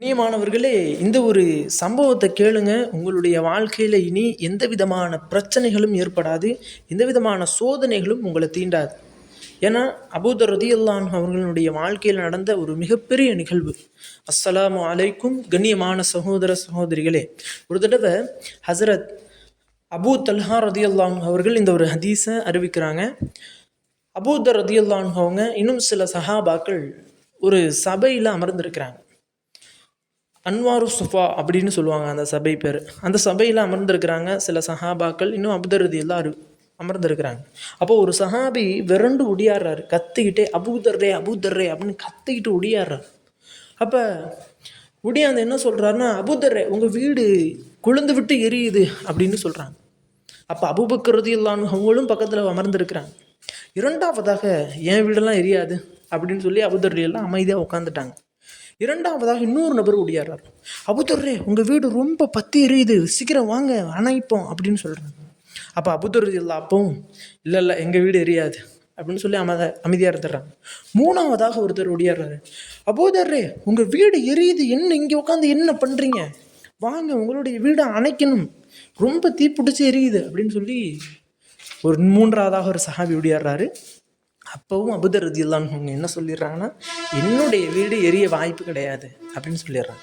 கண்ணியமானவர்களே இந்த ஒரு சம்பவத்தை கேளுங்க. உங்களுடைய வாழ்க்கையில் இனி எந்த விதமான பிரச்சனைகளும் ஏற்படாது எந்த விதமான சோதனைகளும் உங்களை தீண்டாது. ஏன்னா அபூதர் ரதியல்லான் அவர்களுடைய வாழ்க்கையில் நடந்த ஒரு மிகப்பெரிய நிகழ்வு. அஸ்ஸலாமு அலைக்கும் கண்ணியமான சகோதர சகோதரிகளே ஒரு தடவை ஹசரத் அபூ தல்ஹா ரதியல்லான் அவர்கள் இந்த ஒரு ஹதீஸை அறிவிக்கிறாங்க. அபூதர் ரதியல்லான் அவங்க இன்னும் சில சஹாபாக்கள் ஒரு சபையில் அமர்ந்திருக்கிறாங்க. அன்வாரு சுஃபா அப்படின்னு சொல்லுவாங்க அந்த சபை பேர். அந்த சபையில் அமர்ந்திருக்கிறாங்க சில சஹாபாக்கள். இன்னும் அபுதரதி எல்லாரும் அமர்ந்திருக்கிறாங்க. அப்போ ஒரு சஹாபி விரண்டு ஒடியாடுறாரு கத்திக்கிட்டே அபூதர்ரே அபூதர்ரே அப்படின்னு கத்திக்கிட்டு ஒடியாடுறாரு அப்போ ஒடியாந்து என்ன சொல்கிறாருன்னா அபூதர்ரே உங்கள் வீடு குளிந்து விட்டு எரியுது அப்படின்னு சொல்கிறாங்க அப்போ அபுபக்கரது இல்லான்னு அவங்களும் பக்கத்தில் அமர்ந்திருக்கிறாங்க. இரண்டாவதாக என் வீடெல்லாம் எரியாது அப்படின்னு சொல்லி அபுதர்ரி எல்லாம் அமைதியாக உட்காந்துட்டாங்க இரண்டாவதாக இன்னொரு நபர் ஒடியாடுறார் அபுதர்ரே உங்கள் வீடு ரொம்ப பத்தி எரியுது. சீக்கிரம் வாங்க அணைப்போம் அப்படின்னு சொல்கிறாங்க அப்போ அபுதர் இல்லை அப்பவும் இல்லை இல்லை எங்கள் வீடு எரியாது அப்படின்னு சொல்லி அமைத அமைதியாக இருந்துடுறாங்க. மூணாவதாக ஒருத்தர் ஓடியாடுறாரு அபோதர்ரே உங்கள் வீடு எரியுது. என்ன இங்கே உட்காந்து என்ன பண்ணுறீங்க வாங்க உங்களுடைய வீடை அணைக்கணும். ரொம்ப தீப்பிடிச்சி எரியுது அப்படின்னு சொல்லி ஒரு மூன்றாவதாக ஒரு சஹாபி ஓடியாடுறாரு அப்போவும் அபுதர் ரதியுல்லான் என்ன சொல்லிடுறாங்கன்னா என்னுடைய வீடு எரிய வாய்ப்பு கிடையாது அப்படின்னு சொல்லிடுறாங்க.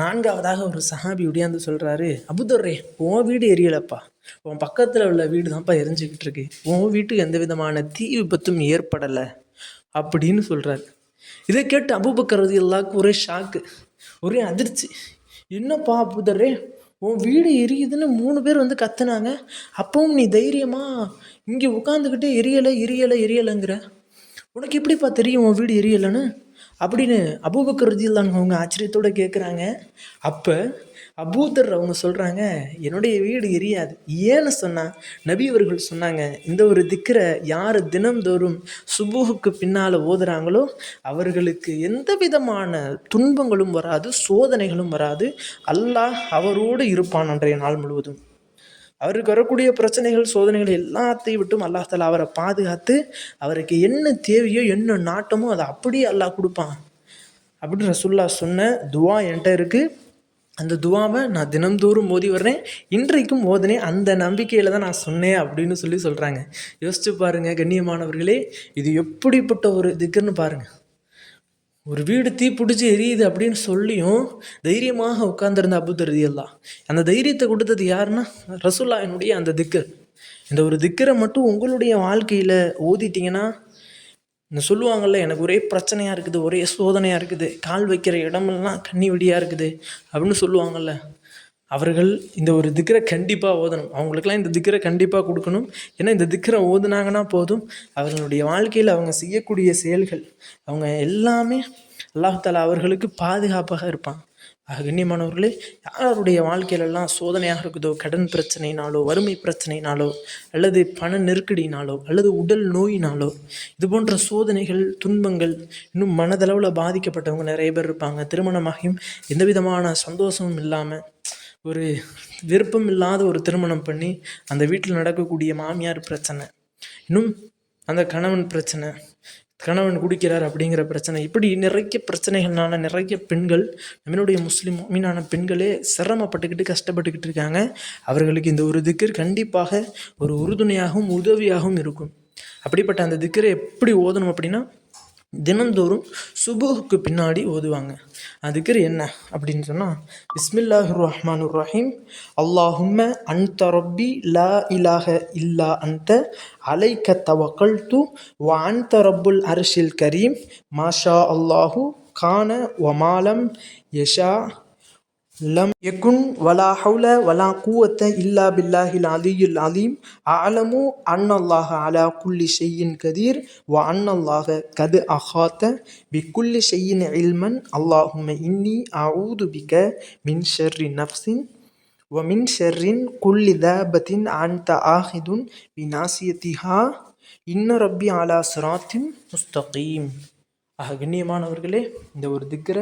நான்காவதாக ஒரு சஹாபி உடையாந்து சொல்கிறாரு அபுதர்ரே உன் வீடு எரியலப்பா. உன் பக்கத்தில் உள்ள வீடு தான்ப்பா எரிஞ்சுக்கிட்டு இருக்கு. உன் வீட்டுக்கு எந்த விதமான தீ விபத்தும் ஏற்படலை அப்படின்னு சொல்கிறாரு இதை கேட்டு அபுபக்கர் எல்லாருக்கும் ஒரே ஷாக்கு ஒரே அதிர்ச்சி. என்னப்பா அபுதர்ரே உன் வீடு எரியுதுன்னு மூணு பேர் வந்து கத்துனாங்க. அப்பவும் நீ தைரியமாக இங்கே உட்காந்துக்கிட்டே எரியலை எரியலை எரியலைங்கிற. உனக்கு எப்படிப்பா தெரியும் உன் வீடு எரியலைன்னு? அப்படின்னு அபூபக்கர் ரதியில்லான் அவங்க ஆச்சரியத்தோடு கேட்குறாங்க அப்போ அபூதர் அவங்க சொல்கிறாங்க என்னுடைய வீடு எரியாது. ஏன்னு சொன்னால் நபி அவர்கள் சொன்னாங்க இந்த ஒரு திக்கரை யார் தினம்தோறும் சுபுகுக்கு பின்னால் ஓதுறாங்களோ அவர்களுக்கு எந்த விதமான துன்பங்களும் வராது சோதனைகளும் வராது. அல்லாஹ் அவரோடு இருப்பான் அன்றைய நாள் முழுவதும். அவருக்கு வரக்கூடிய பிரச்சனைகள் சோதனைகள் எல்லாத்தையும் விட்டும் அல்லாஹால அவரை பாதுகாத்து அவருக்கு என்ன தேவையோ என்ன நாட்டமோ அதை அப்படியே அல்லாஹ் கொடுப்பான். அப்படின்னு ரசுல்லா சொன்ன துவா என்கிட்ட இருக்குது அந்த துவாவை நான் தினந்தோறும் மோதி வர்றேன். இன்றைக்கும் ஓதுனேன். அந்த நம்பிக்கையில் தான் நான் சொன்னேன் அப்படின்னு சொல்லி சொல்கிறாங்க யோசிச்சு பாருங்கள் கண்ணியமானவர்களே இது எப்படிப்பட்ட ஒரு திக்குன்னு பாருங்கள் ஒரு வீடு தீ பிடிச்சி எரியுது அப்படின்னு சொல்லியும் தைரியமாக உட்கார்ந்துருந்த அபுதர் எல்லாம் அந்த தைரியத்தை கொடுத்தது யாருன்னா? ரசுல்லாயினுடைய அந்த திக்கர் இந்த ஒரு திக்கரை மட்டும் உங்களுடைய வாழ்க்கையில் ஓதிட்டிங்கன்னா இந்த சொல்லுவாங்கள்ல எனக்கு ஒரே பிரச்சனையாக இருக்குது ஒரே சோதனையாக இருக்குது கால் வைக்கிற இடமெல்லாம் கண்ணி வெடியாக இருக்குது அப்படின்னு சொல்லுவாங்கள்ல அவர்கள் இந்த ஒரு திக்கரை கண்டிப்பாக ஓதணும். அவங்களுக்கெல்லாம் இந்த திக்கரை கண்டிப்பாக கொடுக்கணும். ஏன்னா இந்த திக்கரை ஓதுனாங்கன்னா போதும். அவர்களுடைய வாழ்க்கையில் அவங்க செய்யக்கூடிய செயல்கள் அவங்க எல்லாமே அல்லாஹாலா அவர்களுக்கு பாதுகாப்பாக இருப்பான். கண்ணியமானவர்களே யாருடைய வாழ்க்கையிலெல்லாம் சோதனையாக இருக்குதோ கடன் பிரச்சனைனாலோ வறுமை பிரச்சனைனாலோ அல்லது பண நெருக்கடினாலோ அல்லது உடல் நோயினாலோ இது போன்ற சோதனைகள் துன்பங்கள் இன்னும் மனதளவில் பாதிக்கப்பட்டவங்க நிறைய பேர் இருப்பாங்க. திருமணமாகியும் எந்த விதமான சந்தோஷமும் இல்லாமல் ஒரு விருப்பம் இல்லாத ஒரு திருமணம் பண்ணி அந்த வீட்டில் நடக்கக்கூடிய மாமியார் பிரச்சனை இன்னும் அந்த கணவன் பிரச்சனை கணவன் குடிக்கிறார் அப்படிங்கிற பிரச்சனை இப்படி நிறைய பிரச்சனைகள்னால நிறைய பெண்கள் நம்மளுடைய முஸ்லீம் மீனான பெண்களே சிரமப்பட்டுக்கிட்டு கஷ்டப்பட்டுக்கிட்டு இருக்காங்க. அவர்களுக்கு இந்த ஒரு திக்கர் கண்டிப்பாக ஒரு உறுதுணையாகவும் உதவியாகவும் இருக்கும். அப்படிப்பட்ட அந்த திக்கரை எப்படி ஓதணும் அப்படின்னா தினந்தோறும் சுபுகுக்கு பின்னாடி ஓதுவாங்க. அதுக்கு என்ன அப்படின்னு சொன்னால் பிஸ்மில்லாஹ் ரஹ்மான் ரஹீம். அல்லாஹும்ம அன்த ரப்பி லா இலாக இல்லா அந்த அலைக்க தவக்கல் து வ அன்த ரப்புல் அரசில் கரீம். மாஷா அல்லாஹு கான வமாலம் யஷா لم يكن ولا حول ولا قوة إلا بالله العلي العظيم. أعلم أن الله على كل شيء قدير وأن الله قد أخاط بكل شيء علما. اللهم إني أعوذ بك من شر نفس ومن شر كل دابة أنت آخذ بناصيتها. إن ربي على صراط مستقيم. ஆக கண்ணியமானவர்களே இந்த ஒரு திக்கிற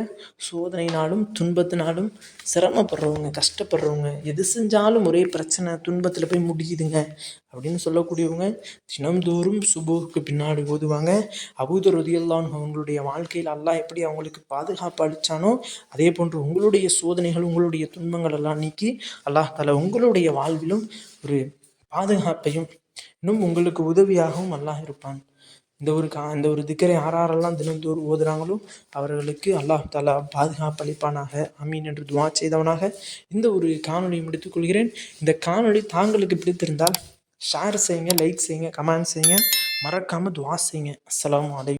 சோதனைனாலும் துன்பத்தினாலும் சிரமப்படுறவங்க கஷ்டப்படுறவங்க எது செஞ்சாலும் ஒரே பிரச்சனை துன்பத்தில் போய் முடியுதுங்க அப்படின்னு சொல்லக்கூடியவங்க தினம்தோறும் சுபுவுக்கு பின்னாடி ஓதுவாங்க. அபூதர் ரதியல்லான் அவங்களுடைய வாழ்க்கையில் அல்லாஹ் எப்படி அவங்களுக்கு பாதுகாப்பு அளித்தானோ அதே போன்று உங்களுடைய சோதனைகள் உங்களுடைய துன்பங்கள் எல்லாம் நீக்கி அல்லாஹ் தலா உங்களுடைய வாழ்விலும் ஒரு பாதுகாப்பையும் இன்னும் உங்களுக்கு உதவியாகவும் அல்லாஹ் இருப்பான். இந்த ஒரு கா இந்த ஒரு திக்கரை யாரெல்லாம் தினந்தோறும் ஓதுறாங்களோ அவர்களுக்கு அல்லாஹ் தாலா பாதுகாப்பு அளிப்பானாக. அமீன் என்று துவா செய்தவனாக. இந்த ஒரு காணொலியை முடித்துக்கொள்கிறேன் இந்த காணொளி தாங்களுக்கு பிடித்திருந்தால் ஷேர் செய்யுங்க லைக் செய்யுங்க கமெண்ட் செய்யுங்க. மறக்காமல் துவா செய்யுங்க. அஸ்லாம் அலைக்கும்